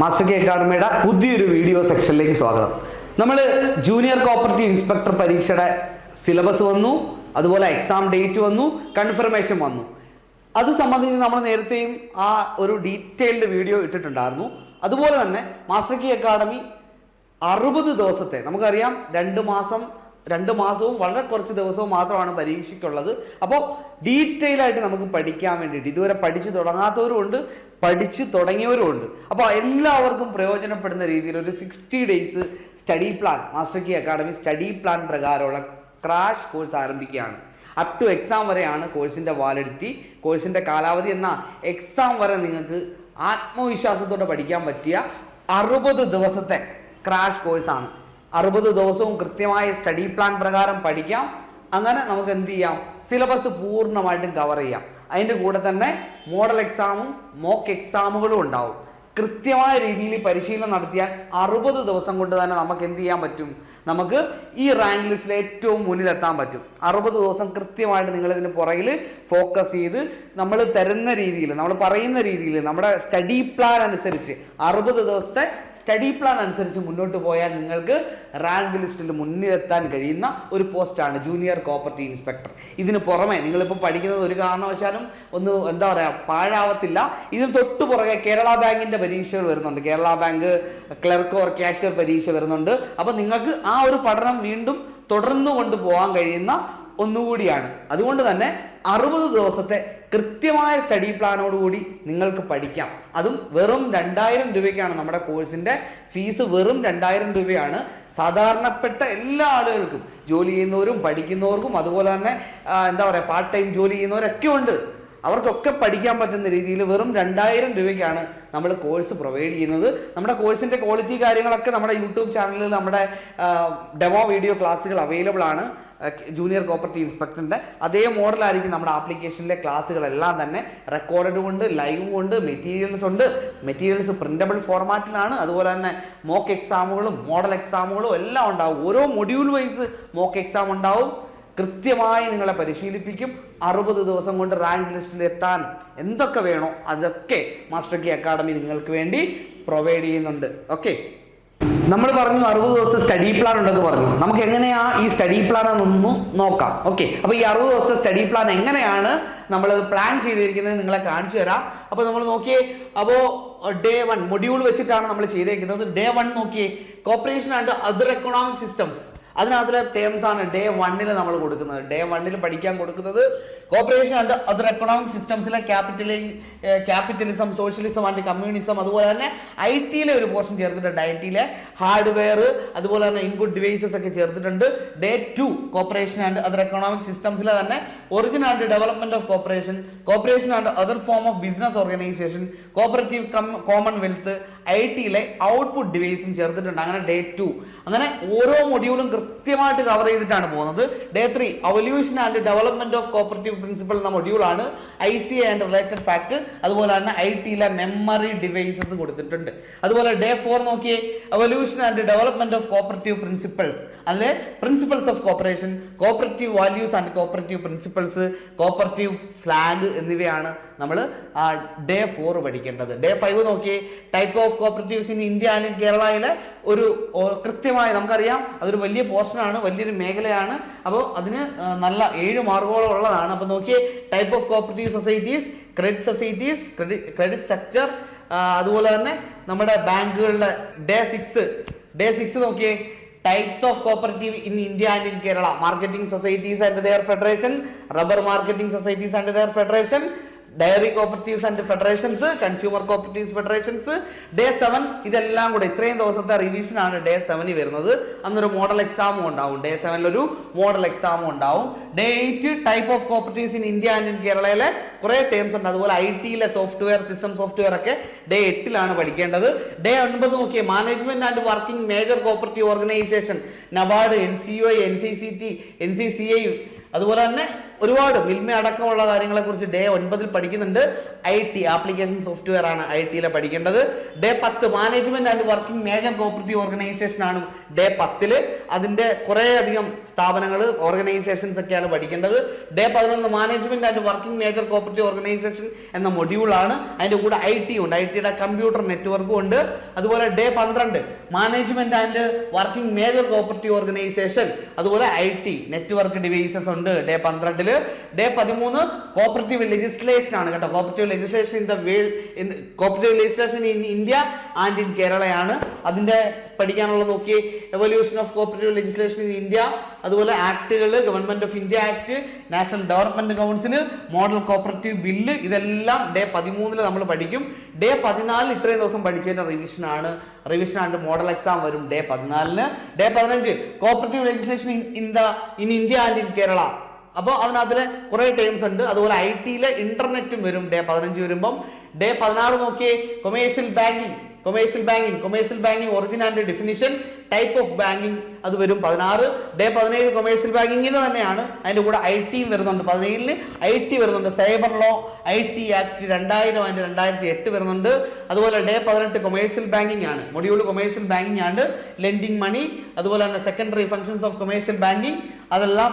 Master K അക്കാഡമിയുടെ പുതിയൊരു video സെക്ഷനിലേക്ക് സ്വാഗതം. നമ്മൾ ജൂനിയർ കോപ്പറേറ്റീവ് ഇൻസ്പെക്ടർ പരീക്ഷയുടെ സിലബസ് വന്നു അതുപോലെ എക്സാം ഡേറ്റ് വന്നു കൺഫർമേഷൻ വന്നു. അത് സംബന്ധിച്ച് നമ്മൾ നേരത്തെയും ആ ഒരു ഡീറ്റെയിൽഡ് വീഡിയോ ഇട്ടിട്ടുണ്ടായിരുന്നു. അതുപോലെ തന്നെ മാസ്റ്റർ കി അക്കാഡമി അറുപത് ദിവസത്തെ നമുക്കറിയാം രണ്ട് മാസം രണ്ട് മാസവും വളരെ കുറച്ച് ദിവസവും മാത്രമാണ് പരീക്ഷയ്ക്കുള്ളത്. അപ്പോൾ ഡീറ്റെയിൽ ആയിട്ട് നമുക്ക് പഠിക്കാൻ വേണ്ടിയിട്ട് ഇതുവരെ പഠിച്ചു തുടങ്ങാത്തവരും ഉണ്ട് പഠിച്ചു തുടങ്ങിയവരും ഉണ്ട്. അപ്പോൾ എല്ലാവർക്കും പ്രയോജനപ്പെടുന്ന രീതിയിൽ ഒരു sixty days study plan master കി അക്കാഡമി സ്റ്റഡി പ്ലാൻ പ്രകാരമുള്ള ക്രാഷ് കോഴ്സ് ആരംഭിക്കുകയാണ്. അപ് ടു എക്സാം വരെയാണ് കോഴ്സിന്റെ വാലിഡിറ്റി കോഴ്സിന്റെ കാലാവധി എന്നാൽ എക്സാം വരെ നിങ്ങൾക്ക് ആത്മവിശ്വാസത്തോടെ പഠിക്കാൻ പറ്റിയ അറുപത് ദിവസത്തെ ക്രാഷ് കോഴ്സാണ് അറുപത് ദിവസവും കൃത്യമായ സ്റ്റഡി പ്ലാൻ പ്രകാരം പഠിക്കാം. അങ്ങനെ നമുക്ക് എന്ത് ചെയ്യാം? സിലബസ് പൂർണമായിട്ടും കവർ ചെയ്യാം. അതിന്റെ കൂടെ തന്നെ മോഡൽ എക്സാമും മോക്ക് എക്സാമുകളും ഉണ്ടാവും. കൃത്യമായ രീതിയിൽ പരിശീലനം നടത്തിയാൽ അറുപത് ദിവസം കൊണ്ട് തന്നെ നമുക്ക് എന്ത് ചെയ്യാൻ പറ്റും? നമുക്ക് ഈ റാങ്ക് ലിസ്റ്റിൽ ഏറ്റവും മുന്നിലെത്താൻ പറ്റും. അറുപത് ദിവസം കൃത്യമായിട്ട് നിങ്ങൾ ഇതിന് പുറകിൽ ഫോക്കസ് ചെയ്ത് നമ്മൾ തരുന്ന രീതിയിൽ നമ്മൾ പറയുന്ന രീതിയിൽ നമ്മുടെ സ്റ്റഡി പ്ലാൻ അനുസരിച്ച് അറുപത് ദിവസത്തെ സ്റ്റഡി പ്ലാൻ അനുസരിച്ച് മുന്നോട്ട് പോയാൽ നിങ്ങൾക്ക് റാങ്ക് ലിസ്റ്റിൽ മുന്നിലെത്താൻ കഴിയുന്ന ഒരു പോസ്റ്റാണ് ജൂനിയർ കോപ്പറേറ്റീവ് ഇൻസ്പെക്ടർ. ഇതിന് പുറമെ നിങ്ങളിപ്പോൾ പഠിക്കുന്നത് ഒരു കാരണവശാലും ഒന്ന് എന്താ പറയുക പാഴാവത്തില്ല. ഇതിന് തൊട്ട് പുറകെ കേരള ബാങ്കിന്റെ പരീക്ഷകൾ വരുന്നുണ്ട്. Kerala bank clerk or cashier പരീക്ഷ വരുന്നുണ്ട്. അപ്പോൾ നിങ്ങൾക്ക് ആ ഒരു പഠനം വീണ്ടും തുടർന്നു കൊണ്ടുപോകാൻ കഴിയുന്ന ഒന്നുകൂടിയാണ്. അതുകൊണ്ട് തന്നെ അറുപത് ദിവസത്തെ കൃത്യമായ സ്റ്റഡി പ്ലാനോടുകൂടി നിങ്ങൾക്ക് പഠിക്കാം. അതും വെറും രണ്ടായിരം രൂപയ്ക്കാണ് നമ്മുടെ കോഴ്സിന്റെ ഫീസ് വെറും രണ്ടായിരം രൂപയാണ്. സാധാരണപ്പെട്ട എല്ലാ ആളുകൾക്കും ജോലി ചെയ്യുന്നവരും പഠിക്കുന്നവർക്കും അതുപോലെ തന്നെ എന്താ പറയുക പാർട്ട് ടൈം ജോലി ചെയ്യുന്നവരൊക്കെ ഉണ്ട്. അവർക്കൊക്കെ പഠിക്കാൻ പറ്റുന്ന രീതിയിൽ വെറും രണ്ടായിരം രൂപയ്ക്കാണ് നമ്മൾ കോഴ്സ് പ്രൊവൈഡ് ചെയ്യുന്നത്. നമ്മുടെ കോഴ്സിന്റെ ക്വാളിറ്റി കാര്യങ്ങളൊക്കെ നമ്മുടെ യൂട്യൂബ് ചാനലിൽ നമ്മുടെ ഡെമോ വീഡിയോ ക്ലാസ്സുകൾ അവൈലബിൾ ആണ്. ജൂനിയർ കോപ്പറേറ്റീവ് ഇൻസ്പെക്ടറിന്റെ അതേ മോഡലായിരിക്കും നമ്മുടെ ആപ്ലിക്കേഷനിലെ ക്ലാസ്സുകളെല്ലാം തന്നെ റെക്കോർഡും ഉണ്ട് ലൈവും ഉണ്ട് മെറ്റീരിയൽസ് ഉണ്ട്. മെറ്റീരിയൽസ് പ്രിന്റബിൾ ഫോർമാറ്റിലാണ് അതുപോലെ തന്നെ മോക്ക് എക്സാമുകളും മോഡൽ എക്സാമുകളും എല്ലാം ഉണ്ടാവും. ഓരോ മൊഡ്യൂൾ വൈസ് മോക്ക് എക്സാം ഉണ്ടാവും. കൃത്യമായി നിങ്ങളെ പരിശീലിപ്പിക്കും. അറുപത് ദിവസം കൊണ്ട് റാങ്ക് ലിസ്റ്റിൽ എത്താൻ എന്തൊക്കെ വേണോ അതൊക്കെ മാസ്റ്റർ കി അക്കാഡമി നിങ്ങൾക്ക് വേണ്ടി പ്രൊവൈഡ് ചെയ്യുന്നുണ്ട്. ഓക്കെ നമ്മൾ പറഞ്ഞു അറുപത് ദിവസത്തെ സ്റ്റഡി പ്ലാൻ ഉണ്ടെന്ന് പറഞ്ഞു. നമുക്ക് എങ്ങനെയാ ഈ സ്റ്റഡി പ്ലാൻ എന്നൊന്ന് നോക്കാം. ഓക്കെ അപ്പോൾ ഈ അറുപത് ദിവസത്തെ സ്റ്റഡി പ്ലാൻ എങ്ങനെയാണ് നമ്മൾ പ്ലാൻ ചെയ്തിരിക്കുന്നത് നിങ്ങളെ കാണിച്ചു തരാം. അപ്പോൾ നമ്മൾ നോക്കിയേ അപ്പോൾ ഡേ വൺ മൊഡ്യൂൾ വെച്ചിട്ടാണ് നമ്മൾ ചെയ്തേക്കുന്നത്. ഡേ വൺ നോക്കിയേ cooperation and other economic systems അതിനകത്തിലെ terms ആണ് ഡേ വണ്ണിൽ നമ്മൾ കൊടുക്കുന്നത്. ഡേ വണ്ണിൽ പഠിക്കാൻ കൊടുക്കുന്നത് കോപ്പറേഷൻ ആൻഡ് അതർ എക്കണോമിക് സിസ്റ്റംസിലെ ക്യാപിറ്റലി ക്യാപിറ്റലിസം സോഷ്യലിസം ആൻഡ് കമ്മ്യൂണിസം അതുപോലെ തന്നെ ഐ ടിയിലെ ഒരു പോർഷൻ ചേർത്തിട്ടുണ്ട്. ഐ ടിയിലെ ഹാർഡ്വെയർ അതുപോലെ തന്നെ ഇൻപുട്ട് ഡിവൈസസ് ഒക്കെ ചേർത്തിട്ടുണ്ട്. Day two cooperation and other economic സിസ്റ്റംസിലെ തന്നെ origin and development of cooperation cooperation and other form of business organisation cooperative commonwealth I ടിയിലെ output ഡിവൈസും ചേർത്തിട്ടുണ്ട്. അങ്ങനെ ഡേ ടു അങ്ങനെ ഓരോ മൊഡ്യൂളും കൃത്യമായിട്ട് കവർ ചെയ്തിട്ടാണ് പോകുന്നത്. Day three evolution and development of cooperative principle എന്ന മൊഡ്യൂളാണ് I C and related fact അതുപോലെ തന്നെ ഐ ടിയിലെ മെമ്മറി ഡിവൈസസ് കൊടുത്തിട്ടുണ്ട്. അതുപോലെ ഡേ ഫോർ നോക്കിയേ evolution and development of cooperative principles അതിലെ principles of cooperation cooperative values and cooperative principles cooperative flag എന്നിവയാണ് നമ്മൾ day four പഠിക്കേണ്ടത്. ഡേ ഫൈവ് നോക്കിയേ type of cooperatives in India and in കേരളയിലെ ഒരു കൃത്യമായി നമുക്കറിയാം. അതൊരു വലിയ പോർഷനാണ് വലിയൊരു മേഖലയാണ്. അപ്പോൾ അതിന് നല്ല ഏഴ് മാർഗോളം ഉള്ളതാണ്. അപ്പോൾ നോക്കിയേ type of cooperative societies credit societies credit credit structure അതുപോലെ തന്നെ നമ്മുടെ ബാങ്കുകളുടെ ഡേ സിക്സ് ഡേ സിക്സ് നോക്കിയേ types of cooperative in India and in Kerala marketing societies and their federation rubber marketing societies and their federation dairy cooperatives and federations consumer cooperatives federations day seven ഇതെല്ലാം കൂടെ ഇത്രയും ദിവസത്തെ revision ആണ് day സെവനിൽ വരുന്നത്. അന്നൊരു model എക്സാമും ഉണ്ടാവും. ഡേ സെവനിൽ ഒരു മോഡൽ എക്സാമും ഉണ്ടാവും. Day eight type of cooperatives in India and in കേരളയിലെ കുറേ ടേംസ് ഉണ്ട്. അതുപോലെ ഐ ടിയിലെ സോഫ്റ്റ്വെയർ സിസ്റ്റം സോഫ്റ്റ്വെയർ ഒക്കെ ഡേ എട്ടിലാണ് പഠിക്കേണ്ടത്. ഡേ ഒൻപത് നോക്കിയ management and working major cooperative organisation NABARD N C O N C C T N C C I അതുപോലെ തന്നെ ഒരുപാട് മിൽമ അടക്കമുള്ള കാര്യങ്ങളെ കുറിച്ച് ഡേ ഒൻപതിൽ പഠിക്കുന്നുണ്ട്. ഐ ടി ആപ്ലിക്കേഷൻ സോഫ്റ്റ്വെയർ ആണ് ഐ ടിയിലെ പഠിക്കേണ്ടത്. ഡേ പത്ത് management and working major cooperative organisation ആണ് ഡേ പത്തിൽ. അതിന്റെ കുറെ അധികം സ്ഥാപനങ്ങൾ ഓർഗനൈസേഷൻസ് ഒക്കെയാണ് പഠിക്കേണ്ടത്. ഡേ പതിനൊന്ന് management and working major cooperative organisation എന്ന മൊഡ്യൂളാണ് അതിന്റെ കൂടെ ഐ ടി ഉണ്ട്. ഐ ടിയുടെ കമ്പ്യൂട്ടർ നെറ്റ്വർക്കും ഉണ്ട്. അതുപോലെ ഡേ പന്ത്രണ്ട് management and working major cooperative organisation അതുപോലെ ഐ ടി നെറ്റ്വർക്ക് ഡിവൈസസ് ഉണ്ട്. ഡേ പന്ത്രണ്ടിൽ ഡേ പതിമൂന്ന് കോപ്പറേറ്റീവ് ലെജിസ്ലേഷൻ ആണ് കേട്ടോ. Cooperative legislation in the world cooperative legislation in India and in കേരളയാണ് അതിന്റെ പഠിക്കാനുള്ള നോക്കി evolution of cooperative legislation in India അതുപോലെ ആക്ടുകൾ government of India act national development council model cooperative bill ഇതെല്ലാം day പതിമൂന്നിൽ നമ്മൾ പഠിക്കും. ഡേ പതിനാലിന് ഇത്രയും ദിവസം പഠിച്ചതിന്റെ റിവിഷൻ ആണ്. റിവിഷൻ ആൻഡ് മോഡൽ എക്സാം വരും ഡേ പതിനാലിന്. ഡേ പതിനഞ്ച് cooperative legislation in the in India and in Kerala അപ്പോൾ അതിനകത്തിൽ കുറേ ടേംസ് ഉണ്ട്. അതുപോലെ ഐ ടിയിലെ ഇന്റർനെറ്റും വരും. ഡേ പതിനഞ്ച് വരുമ്പം. ഡേ പതിനാറ് നോക്കിയേ commercial banking commercial banking commercial banking origin and definition type of banking അത് വരും. പതിനാറ്. ഡേ പതിനേഴ് കൊമേഴ്സ്യൽ ബാങ്കിങ്ങിന് തന്നെയാണ് അതിന്റെ കൂടെ ഐ ടിയും വരുന്നുണ്ട്. പതിനേഴിന് ഐ ടി വരുന്നുണ്ട്. Cyber law I T act രണ്ടായിരം ആൻഡ് രണ്ടായിരത്തി എട്ട് വരുന്നുണ്ട്. അതുപോലെ ഡേ പതിനെട്ട് കൊമേഴ്സ്യൽ ബാങ്കിങ് ആണ്. മൊഡ്യൂൾ കൊമേഴ്സ്യൽ ബാങ്കിങ് ആണ്. ലെൻഡിങ് മണി അതുപോലെ തന്നെ secondary functions of commercial banking അതെല്ലാം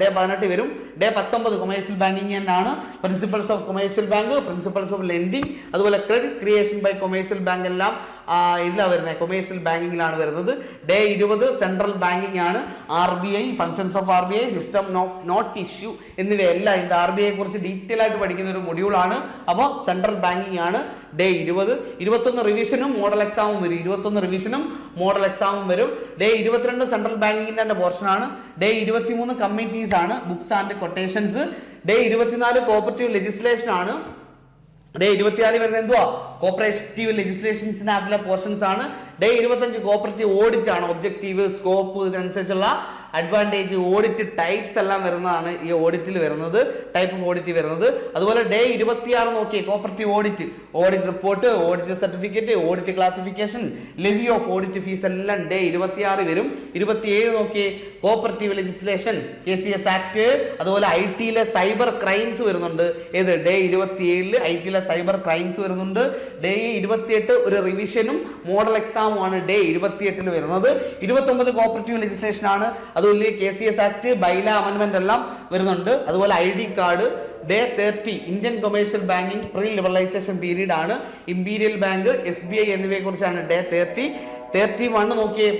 ഡേ പതിനെട്ട് വരും. ഡേ പത്തൊമ്പത് കൊമേഴ്സ്യൽ ബാങ്കിങ് തന്നെയാണ്. Principles of commercial bank principles of lending അതുപോലെ credit creation by commercial bank എല്ലാം ആ, ഇതിലാണ് വരുന്നത് കൊമേഴ്ഷ്യൽ ബാങ്കിങ്ങിലാണ് വരുന്നത്. ഡേ ഇരുപത് സെൻട്രൽ ബാങ്കിങ് ആണ് R B I functions of R B I system of note issue എന്നിവയെല്ലാം ഇത് ആർ ബി ഐയെ കുറിച്ച് ഡീറ്റെയിൽ ആയിട്ട് പഠിക്കുന്ന ഒരു മൊഡ്യൂളാണ് അപ്പോൾ സെൻട്രൽ ബാങ്കിങ് ആണ് ഡേ ഇരുപത്. ഇരുപത്തൊന്ന് റിവിഷനും മോഡൽ എക്സാമും വരും. ഇരുപത്തൊന്ന് റിവിഷനും മോഡൽ എക്സാമും വരും. ഡേ ഇരുപത്തിരണ്ട് സെൻട്രൽ ബാങ്കിങ്ങിന്റെ തന്നെ പോർഷനാണ് ഡേ ഇരുപത്തിമൂന്ന് കമ്മിറ്റീസ് ആണ് ബുക്സ് ആൻഡ് കൊട്ടേഷൻസ് ഡേ ഇരുപത്തിനാല് കോപ്പറേറ്റീവ് ലെജിസ്ലേഷൻ ആണ് ഡേ ഇരുപത്തിനാല് വരുന്നത് എന്തുവാ? കോപ്പറേറ്റീവ് ലെജിസ്ലേഷൻസിനകത്തിലെ പോർഷൻസ് ആണ്. ഡേ ഇരുപത്തഞ്ച് കോപ്പറേറ്റീവ് ഓഡിറ്റ് ആണ്. ഒബ്ജക്റ്റീവ് സ്കോപ്പ് ഇതിനനുസരിച്ചുള്ള അഡ്വാന്റേജ് ഓഡിറ്റ് ടൈപ്സ് എല്ലാം വരുന്നതാണ് ഈ ഓഡിറ്റിൽ വരുന്നത്. ടൈപ്പ് ഓഫ് ഓഡിറ്റ് വരുന്നത്. അതുപോലെ ഡേ ഇരുപത്തിയാറ് നോക്കിയേ cooperative audit audit report audit certificate audit classification levy of audit fees എല്ലാം ഡേ ഇരുപത്തിയാറ് വരും. ഇരുപത്തിയേഴ് നോക്കിയേ cooperative legislation K C S act അതുപോലെ ഐ ടിയിലെ സൈബർ ക്രൈംസ് വരുന്നുണ്ട്. ഏത്? ഡേ ഇരുപത്തിയേഴിൽ ഐ ടിയിലെ സൈബർ ക്രൈംസ് വരുന്നുണ്ട്. ഡേ ഇരുപത്തിയെട്ട് ഒരു റിവിഷനും മോഡൽ എക്സാമും ആണ് ഡേ ഇരുപത്തിയെട്ടിൽ വരുന്നത്. ഇരുപത്തൊമ്പത് കോപ്പറേറ്റീവ് ലെജിസ്ലേഷൻ ആണ്. അതുപോലെ K C S act bylaw amendment എല്ലാം വരുന്നുണ്ട്. അതുപോലെ I D card day thirty Indian commercial banking pre liberalisation period ആണ്. Imperial bank S B I എന്നിവയെ കുറിച്ചാണ് ഡേ തേർട്ടി തേർട്ടി വൺ നോക്കിയേ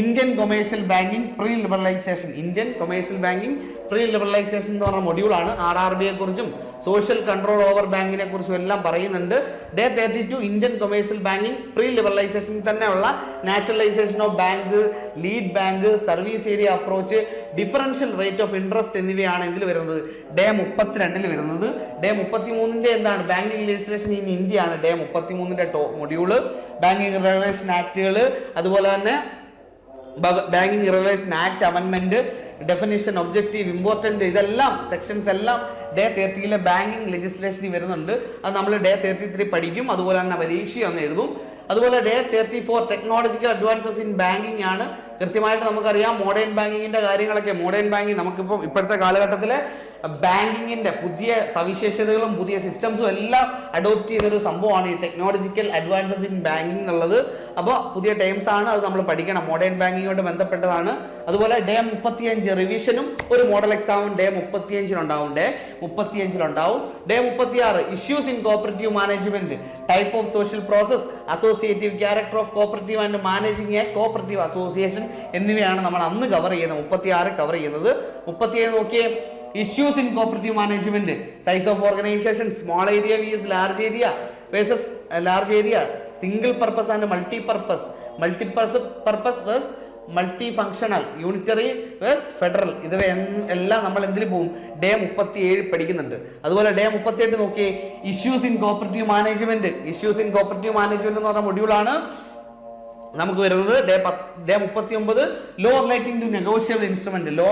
Indian commercial banking pre liberalisation Indian commercial banking pre liberalisation എന്ന് പറഞ്ഞ മൊഡ്യൂളാണ് R R ബിയെ കുറിച്ചും social control over ബാങ്കിനെ കുറിച്ചും എല്ലാം പറയുന്നുണ്ട്. Day thirty two Indian commercial banking pre liberalisation തന്നെയുള്ള nationalisation of bank lead bank service area approach differential rate of interest എന്നിവയാണ് ഇതിൽ വരുന്നത്. ഡേ മുപ്പത്തിരണ്ടിൽ വരുന്നത്. ഡേ മുപ്പത്തി മൂന്നിന്റെ എന്താണ്? ബാങ്കിങ് ലെജിസ്ലേഷൻ ഇൻ ഇന്ത്യ ആണ്. ഡേ മുപ്പത്തി മൂന്നിന്റെ ടോ മൊഡ്യൂൾ ബാങ്കിങ് റെഗുലേഷൻ ആക്ടുകൾ അതുപോലെ തന്നെ ബാങ്കിങ് റെഗുലേഷൻ ആക്ട് അമെൻമെന്റ് ഡെഫിനേഷൻ ഒബ്ജക്റ്റീവ് ഇമ്പോർട്ടന്റ് ഇതെല്ലാം സെക്ഷൻസ് എല്ലാം ഡേ തേർട്ടിയിലെ ബാങ്കിങ് ലെജിസ്ലേഷനിൽ വരുന്നുണ്ട്. അത് നമ്മൾ ഡേ തേർട്ടി ത്രീ പഠിക്കും. അതുപോലെ തന്നെ പരീക്ഷ ഒന്ന് എഴുതും. അതുപോലെ day thirty four technological advances in banking ആണ്. കൃത്യമായിട്ട് നമുക്കറിയാം മോഡേൺ ബാങ്കിങ്ങിന്റെ കാര്യങ്ങളൊക്കെ. മോഡേൺ ബാങ്കിങ് നമുക്കിപ്പോൾ ഇപ്പോഴത്തെ കാലഘട്ടത്തിലെ ബാങ്കിങ്ങിന്റെ പുതിയ സവിശേഷതകളും പുതിയ സിസ്റ്റംസും എല്ലാം അഡോപ്റ്റ് ഒരു സംഭവമാണ് ഈ ടെക്നോളജിക്കൽ അഡ്വാൻസസ് ഇൻ ബാങ്കിങ് എന്നുള്ളത്. അപ്പോൾ പുതിയ ടൈംസ് ആണ് അത് നമ്മൾ പഠിക്കണം. മോഡേൺ ബാങ്കിങ്ങോട്ട് ബന്ധപ്പെട്ടതാണ്. അതുപോലെ ഡേ മുപ്പത്തിയഞ്ച് റിവിഷനും ഒരു മോഡൽ എക്സാമും ഡേ മുപ്പത്തിയഞ്ചിനുണ്ടാവും ഡേ മുപ്പത്തിയഞ്ചിലുണ്ടാവും. ഡേ മുപ്പത്തിയാറ് issues in cooperative management type of social process associative character of cooperative and managing a cooperative association എന്നിവയാണ് നമ്മൾ അന്ന് കവർ ചെയ്യുന്നത്. മുപ്പത്തി ആറ് കവർ ചെയ്യുന്നത്. മുപ്പത്തിയേഴ് നോക്കിയേ. Issues in cooperative management size of organisation small area vis large area versus large area single purpose and multi purpose multi purpose versus multi functional unitary versus federal ഇത് എല്ലാം നമ്മൾ എന്തിൽ പോകും ഡേ മുപ്പത്തി ഏഴ് പഠിക്കുന്നുണ്ട്. അതുപോലെ ഡേ മുപ്പത്തി എട്ട് നോക്കിയേ issues in cooperative management issues in cooperative management എന്ന് പറഞ്ഞ മൊഡ്യൂളാണ് നമുക്ക് വരുന്നത്. ഡേ പത്ത് ഡേ മുപ്പത്തി ഒമ്പത് law relating to negotiable instrument law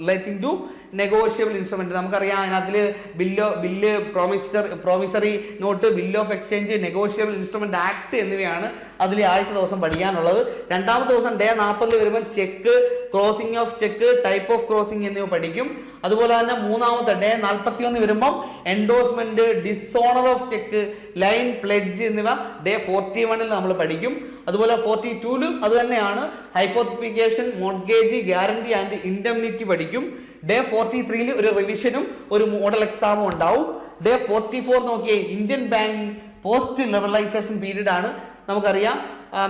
relating to negotiable instrument നമുക്കറിയാം അതിനകത്തിൽ bill bill promisor promissory note bill of exchange negotiable instrument act എന്നിവയാണ് അതിൽ ആദ്യത്തെ ദിവസം പഠിക്കാനുള്ളത്. രണ്ടാമത്തെ ദിവസം ഡേ നാൽപ്പതിൽ വരുമ്പോൾ cheque crossing of cheque type of crossing എന്നിവ പഠിക്കും. അതുപോലെ തന്നെ മൂന്നാമത്തെ ഡേ നാൽപ്പത്തി ഒന്ന് വരുമ്പം endorsement dishonour of cheque line pledge എന്നിവ ഡേ ഫോർട്ടി വണ്ണിൽ നമ്മൾ പഠിക്കും. അതുപോലെ ഫോർട്ടി ടൂൽ അത് തന്നെയാണ്. Hypothecation mortgage guarantee and indemnity പഠിക്കും. ഡേ ഫോർട്ടി ത്രീയിൽ ഒരു റിവിഷനും ഒരു മോഡൽ എക്സാമും ഉണ്ടാവും. ഡേ ഫോർട്ടി ഫോർ നോക്കിയേ Indian bank post liberalisation period ആണ്. നമുക്കറിയാം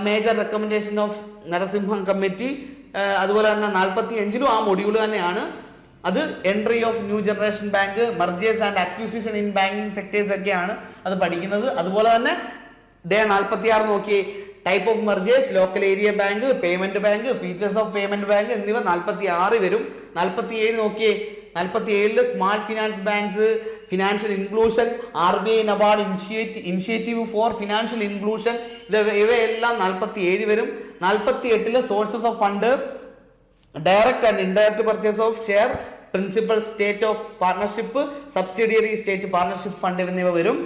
major recommendation of Narasimham committee അതുപോലെ തന്നെ നാൽപ്പത്തി അഞ്ചിലും ആ മൊഡ്യൂൾ തന്നെയാണ്. അത് entry of new generation bank mergers and acquisition in banking sectors ഒക്കെയാണ് അത് പഠിക്കുന്നത്. അതുപോലെ തന്നെ ഡേ നാൽപ്പത്തി ആറ് നോക്കി type of mergers local area bank payment bank features of payment bank എന്നിവ നാൽപ്പത്തി ആറ് വരും. നാൽപ്പത്തി ഏഴ് നോക്കിയേ. നാൽപ്പത്തി ഏഴിൽ smart finance banks financial inclusion R B I NABARD initiate initiative for financial inclusion ഇത് ഇവയെല്ലാം നാൽപ്പത്തി ഏഴ് വരും. നാൽപ്പത്തി എട്ടിൽ sources of fund direct and indirect purchase of share principal state of partnership subsidiary state partnership fund എന്നിവ വരും.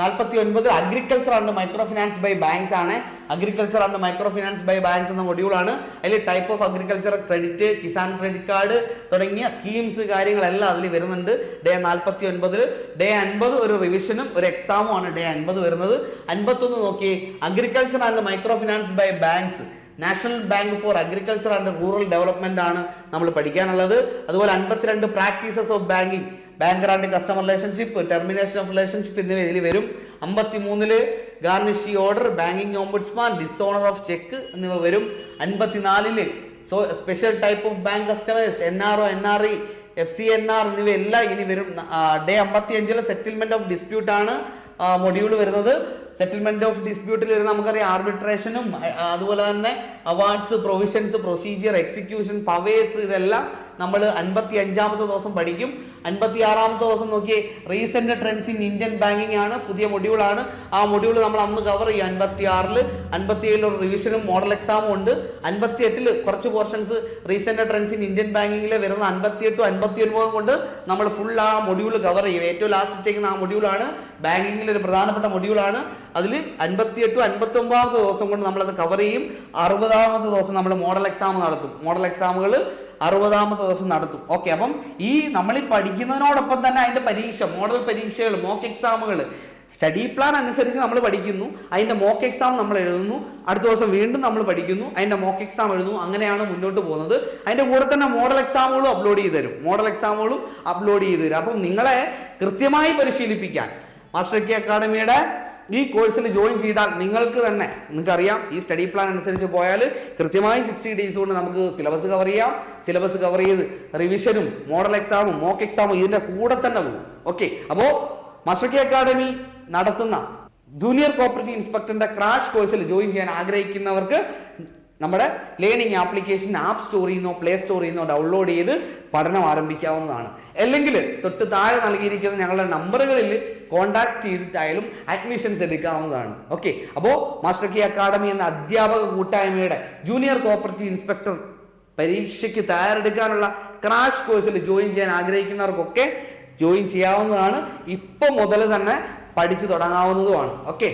നാൽപ്പത്തി ഒൻപത് agriculture and micro finance by banks ആണ്. Agriculture and micro finance by banks എന്ന മൊഡ്യൂളാണ് അതിൽ type of agriculture credit Kisan credit card തുടങ്ങിയ schemes കാര്യങ്ങളെല്ലാം അതിൽ വരുന്നുണ്ട്. ഡേ നാൽപ്പത്തി ഒൻപതിൽ ഡേ അൻപത് ഒരു റിവിഷനും ഒരു എക്സാമും ആണ് ഡേ അൻപത് വരുന്നത്. അൻപത്തൊന്ന് നോക്കി agriculture and micro finance by banks national bank for agriculture and rural development ആണ് നമ്മൾ പഠിക്കാനുള്ളത്. അതുപോലെ അൻപത്തിരണ്ട് practices of banking banker grand customer relationship termination of relationship എന്നിവ ഇതിൽ വരും. അമ്പത്തി മൂന്നിൽ garnishee order banking ombudsman dishonour of cheque എന്നിവ വരും. അൻപത്തിനാലിൽ so special type of bank customers N R O N R E F C N R എന്നിവയെല്ലാം ഇനി വരും. ഡേ അമ്പത്തി അഞ്ചിലെ സെറ്റിൽമെന്റ് ഓഫ് ഡിസ്പ്യൂട്ട് ആണ്. മൊഡ്യൂൾ വരുന്നത്. സെറ്റിൽമെന്റ് ഓഫ് ഡിസ്പ്യൂട്ടിൽ വരുന്ന നമുക്കറിയാം ആർബിട്രേഷനും അതുപോലെ തന്നെ awards provisions procedure execution powers ഇതെല്ലാം നമ്മൾ അൻപത്തി അഞ്ചാമത്തെ ദിവസം പഠിക്കും. അൻപത്തി ആറാമത്തെ ദിവസം നോക്കി recent trends in Indian banking ആണ് പുതിയ മൊഡ്യൂളാണ് ആ മൊഡ്യൂൾ നമ്മൾ അന്ന് കവർ ചെയ്യും. അൻപത്തി ആറിൽ അൻപത്തി ഏഴിൽ റിവിഷനും മോഡൽ എക്സാമും ഉണ്ട്. അൻപത്തി എട്ടിൽ കുറച്ച് portions recent trends in Indian ബാങ്കിങ്ങിൽ വരുന്ന അൻപത്തി എട്ടും അൻപത്തി ഒൻപതും കൊണ്ട് നമ്മൾ ഫുൾ ആ മൊഡ്യൂൾ കവർ ചെയ്യും. ഏറ്റവും ലാസ്റ്റ് ഇട്ടേക്കുന്ന ആ മൊഡ്യൂളാണ് ബാങ്കിങ്ങിൽ ഒരു പ്രധാനപ്പെട്ട മൊഡ്യൂളാണ്. അതിൽ അൻപത്തി എട്ടും അൻപത്തി ഒമ്പതാമത്തെ ദിവസം കൊണ്ട് നമ്മളത് കവർ ചെയ്യും. അറുപതാമത്തെ ദിവസം നമ്മൾ മോഡൽ എക്സാം നടത്തും. മോഡൽ എക്സാമുകൾ അറുപതാമത്തെ ദിവസം നടത്തും. ഓക്കെ അപ്പം ഈ നമ്മൾ ഈ പഠിക്കുന്നതിനോടൊപ്പം തന്നെ അതിന്റെ പരീക്ഷ മോഡൽ പരീക്ഷകൾ മോക്ക് എക്സാമുകൾ സ്റ്റഡി പ്ലാൻ അനുസരിച്ച് നമ്മൾ പഠിക്കുന്നു. അതിന്റെ മോക്ക് എക്സാം നമ്മൾ എഴുതുന്നു. അടുത്ത ദിവസം വീണ്ടും നമ്മൾ പഠിക്കുന്നു. അതിന്റെ മോക്ക് എക്സാം എഴുതുന്നു. അങ്ങനെയാണ് മുന്നോട്ട് പോകുന്നത്. അതിന്റെ കൂടെ തന്നെ മോഡൽ എക്സാമുകളും അപ്ലോഡ് ചെയ്ത് തരും. മോഡൽ എക്സാമുകളും അപ്ലോഡ് ചെയ്ത് തരും. അപ്പം നിങ്ങളെ കൃത്യമായി പരിശീലിപ്പിക്കാൻ മാസ്റ്റർ കെ അക്കാഡമിയുടെ ഈ കോഴ്സിൽ ജോയിൻ ചെയ്താൽ നിങ്ങൾക്ക് തന്നെ നിങ്ങൾക്ക് അറിയാം ഈ സ്റ്റഡി പ്ലാൻ അനുസരിച്ച് പോയാൽ കൃത്യമായി സിക്സ്റ്റി ഡേയ്സ് കൊണ്ട് നമുക്ക് സിലബസ് കവർ ചെയ്യാം. സിലബസ് കവർ ചെയ്ത് റിവിഷനും മോഡൽ എക്സാമും മോക്ക് എക്സാമും ഇതിന്റെ കൂടെ തന്നെ പോകും. ഓക്കെ അപ്പോൾ മഷക്കി അക്കാഡമി നടത്തുന്ന ജൂനിയർ കോപ്പറേറ്റീവ് ഇൻസ്പെക്ടറിന്റെ ക്രാഷ് കോഴ്സിൽ ജോയിൻ ചെയ്യാൻ ആഗ്രഹിക്കുന്നവർക്ക് നമ്മുടെ ലേണിംഗ് ആപ്ലിക്കേഷൻ ആപ്പ് സ്റ്റോറിൽ നിന്നോ പ്ലേ സ്റ്റോറിൽ നിന്നോ ഡൗൺലോഡ് ചെയ്ത് പഠനം ആരംഭിക്കാവുന്നതാണ്. അല്ലെങ്കിൽ തൊട്ട് താഴെ നൽകിയിരിക്കുന്ന ഞങ്ങളുടെ നമ്പറുകളിൽ കോൺടാക്ട് ചെയ്തിട്ടായാലും അഡ്മിഷൻസ് എടുക്കാവുന്നതാണ്. ഓക്കെ അപ്പോൾ മാസ്റ്റർ കീ അക്കാഡമി എന്ന അധ്യാപക കൂട്ടായ്മയുടെ ജൂനിയർ കോപ്പറേറ്റീവ് ഇൻസ്പെക്ടർ പരീക്ഷയ്ക്ക് തയ്യാറെടുക്കാനുള്ള ക്രാഷ് കോഴ്സിൽ ജോയിൻ ചെയ്യാൻ ആഗ്രഹിക്കുന്നവർക്കൊക്കെ ജോയിൻ ചെയ്യാവുന്നതാണ്. ഇപ്പം മുതൽ തന്നെ പഠിച്ചു തുടങ്ങാവുന്നതുമാണ്. ഓക്കെ